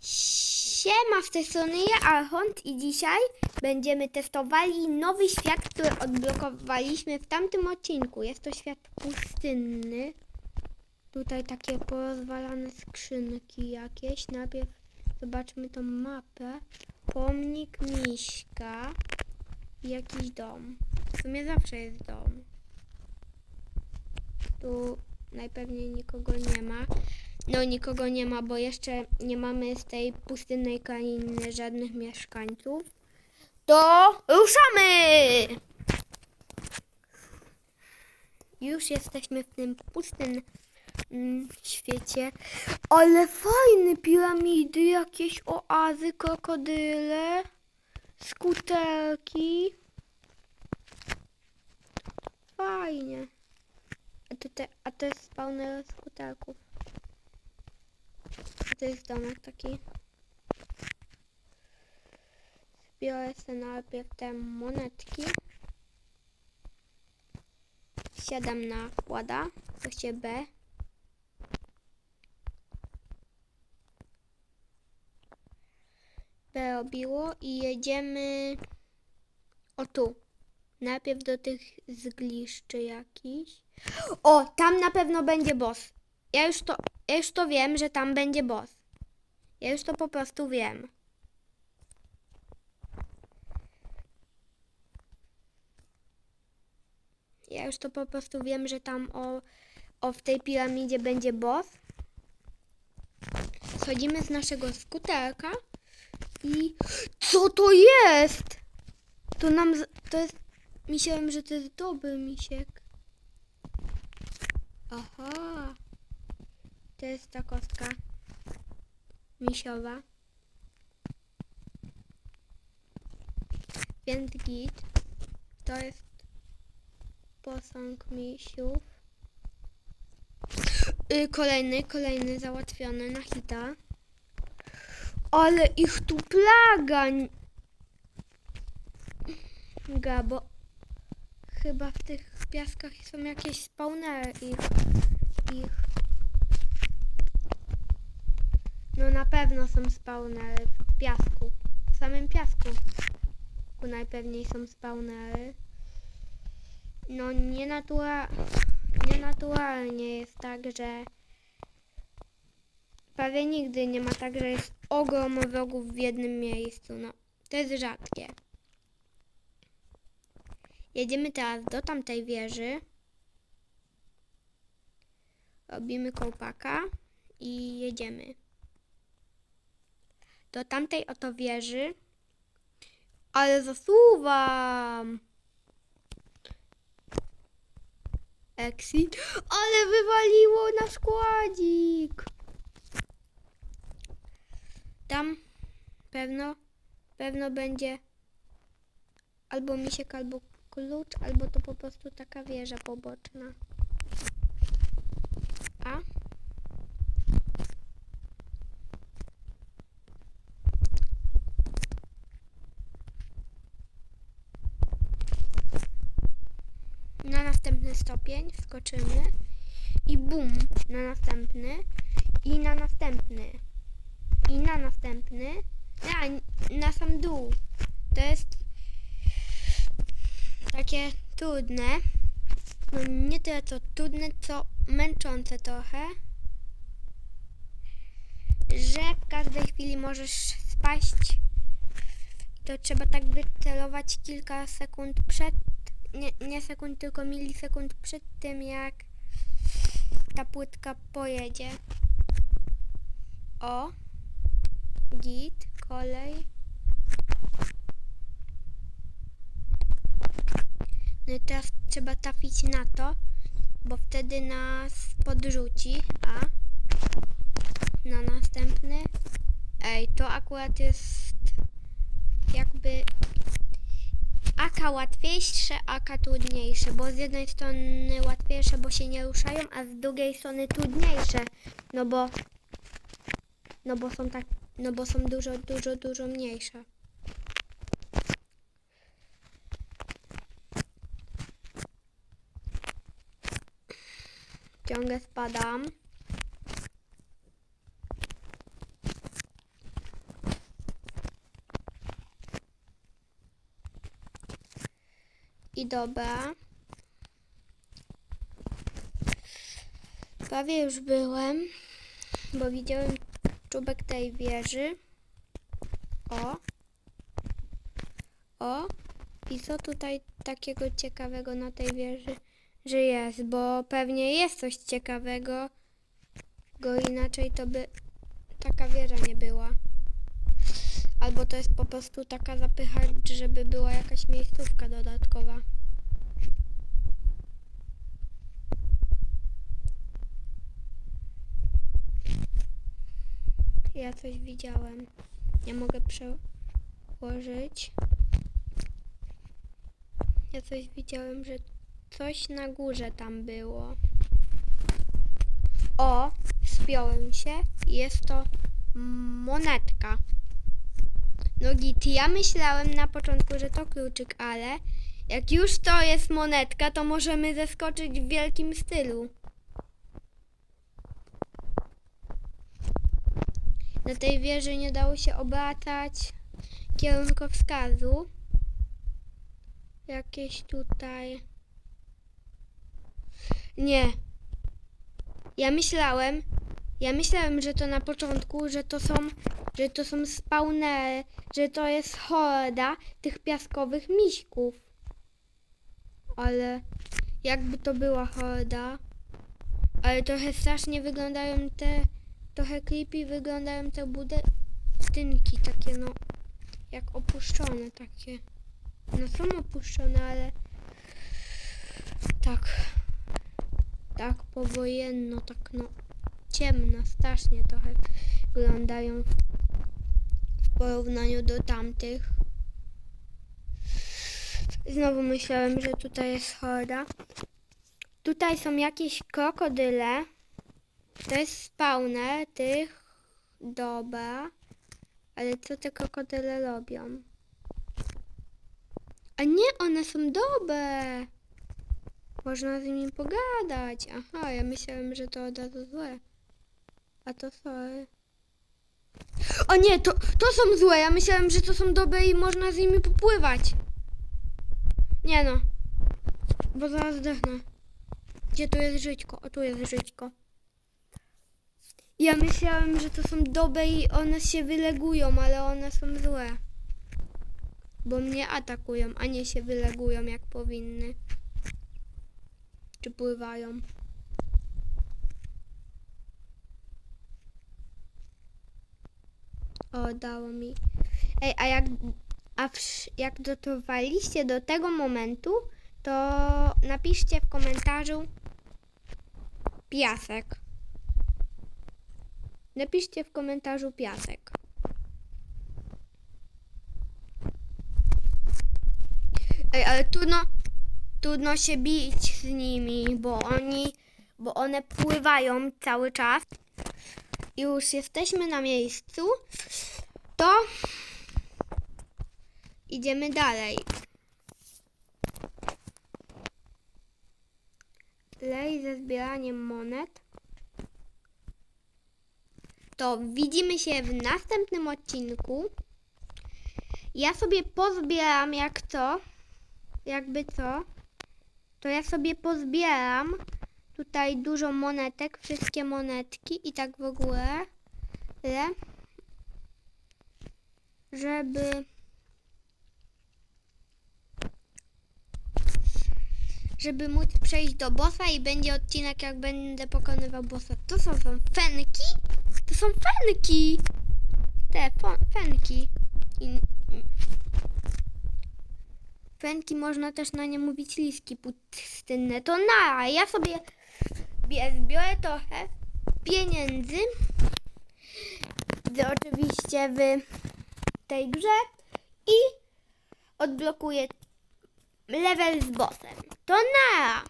Siema, z tej strony ja, Archont i dzisiaj będziemy testowali nowy świat, który odblokowaliśmy w tamtym odcinku. Jest to świat pustynny. Tutaj takie porozwalane skrzynki jakieś. Najpierw zobaczmy tą mapę. Pomnik Miśka jakiś dom. W sumie zawsze jest dom. Tu najpewniej nikogo nie ma. No nikogo nie ma, bo jeszcze nie mamy z tej pustynnej krainy żadnych mieszkańców. To ruszamy! Już jesteśmy w tym pustynnym świecie. Ale fajne piramidy, jakieś oazy, krokodyle, skuterki. Fajnie. A te, a to jest spawner skuterków. Jest domek taki. Zbiorę sobie najpierw te monetki. Siadam na kłada. Weźcie B. B robiło i jedziemy o tu. Najpierw do tych zgliszczy jakiś. O, tam na pewno będzie boss. Ja już to, ja już to wiem, że tam będzie boss. Ja już to po prostu wiem. Ja już to po prostu wiem, że tam o, o w tej piramidzie będzie boss. Schodzimy z naszego skuterka i co to jest? To nam, to jest, myślałem, że to jest dobry misiek. Aha. To jest ta kostka misiowa. Więc git. To jest posąg misiów. Y, kolejny, kolejny załatwiony na hita. Ale ich tu plaga. Ga, bo chyba w tych piaskach są jakieś spawnery ich. ich. No na pewno są spawnery w piasku. W samym piasku. Najpewniej są spawnery. No nienatura... nienaturalnie jest tak, że prawie nigdy nie ma tak, że jest ogrom wrogów w jednym miejscu. No, to jest rzadkie. Jedziemy teraz do tamtej wieży. Robimy kołpaka i jedziemy. Do tamtej oto wieży. Ale zasuwam! Exit. Ale wywaliło na składzik! Tam pewno, pewno będzie albo misiek, albo klucz, albo to po prostu taka wieża poboczna. A? Na następny stopień skoczymy i bum, na następny i na następny i na następny, a na sam dół. To jest takie trudne. No nie tyle co trudne, co męczące trochę. Że w każdej chwili możesz spaść. To trzeba tak wycelować kilka sekund przed, nie, nie sekund, tylko milisekund przed tym, jak ta płytka pojedzie. O, git, kolej. No i teraz trzeba trafić na to, bo wtedy nas podrzuci, a na następny. Ej, to akurat jest jakby aka łatwiejsze, aka trudniejsze, bo z jednej strony łatwiejsze, bo się nie ruszają, a z drugiej strony trudniejsze, no bo no bo są tak, no bo są dużo, dużo, dużo mniejsze. Ciągle spadam. Dobra. Prawie już byłem, bo widziałem czubek tej wieży. O. O. I co tutaj takiego ciekawego na tej wieży, że jest? Bo pewnie jest coś ciekawego, go inaczej to by taka wieża nie była. Albo to jest po prostu taka zapycha, żeby była jakaś miejscówka dodatkowa. Ja coś widziałem. Nie mogę przełożyć. Ja coś widziałem, że coś na górze tam było. O, spiąłem się. Jest to monetka. No git, ja myślałem na początku, że to kluczyk, ale jak już to jest monetka, to możemy zeskoczyć w wielkim stylu. Na tej wieży nie dało się obracać kierunkowskazu. Jakieś tutaj. Nie. Ja myślałem, ja myślałem, że to na początku, że to są, że to są spawnery, że to jest horda tych piaskowych miśków. Ale jakby to była horda, ale trochę strasznie wyglądają te, trochę creepy wyglądają te budynki takie no, jak opuszczone takie. No są opuszczone, ale tak, tak powojenno, tak no ciemno, strasznie trochę wyglądają w porównaniu do tamtych. Znowu myślałem, że tutaj jest horda. Tutaj są jakieś krokodyle. To jest spawner tych. Dobra. Ale co te krokodyle robią? A nie, one są dobre. Można z nimi pogadać. Aha, ja myślałem, że to od razu złe. A to sorry. O nie, to, to są złe. Ja myślałem, że to są dobre i można z nimi popływać. Nie no. Bo zaraz zdechnę. Gdzie tu jest żyćko? O, tu jest żyćko. Ja myślałem, że to są dobre i one się wylegują, ale one są złe. Bo mnie atakują, a nie się wylegują jak powinny. Czy pływają. O, dało mi. Ej, a jak, a jak dotrwaliście do tego momentu, to napiszcie w komentarzu piasek. Napiszcie w komentarzu piasek. Ej, ale trudno, trudno się bić z nimi, bo oni, bo one pływają cały czas. Już jesteśmy na miejscu, to idziemy dalej. Lej ze zbieraniem monet. To widzimy się w następnym odcinku. Ja sobie pozbieram jak co, jakby co, to ja sobie pozbieram tutaj dużo monetek, wszystkie monetki i tak w ogóle, le, żeby żeby móc przejść do bossa i będzie odcinek jak będę pokonywał bossa. To są, są fenki? Są fenki! Te fenki. I, Fenki można też na nie mówić liski pustynne. To na, ja sobie bie- zbiorę trochę pieniędzy. Oczywiście w tej grze i odblokuję level z bossem. To na!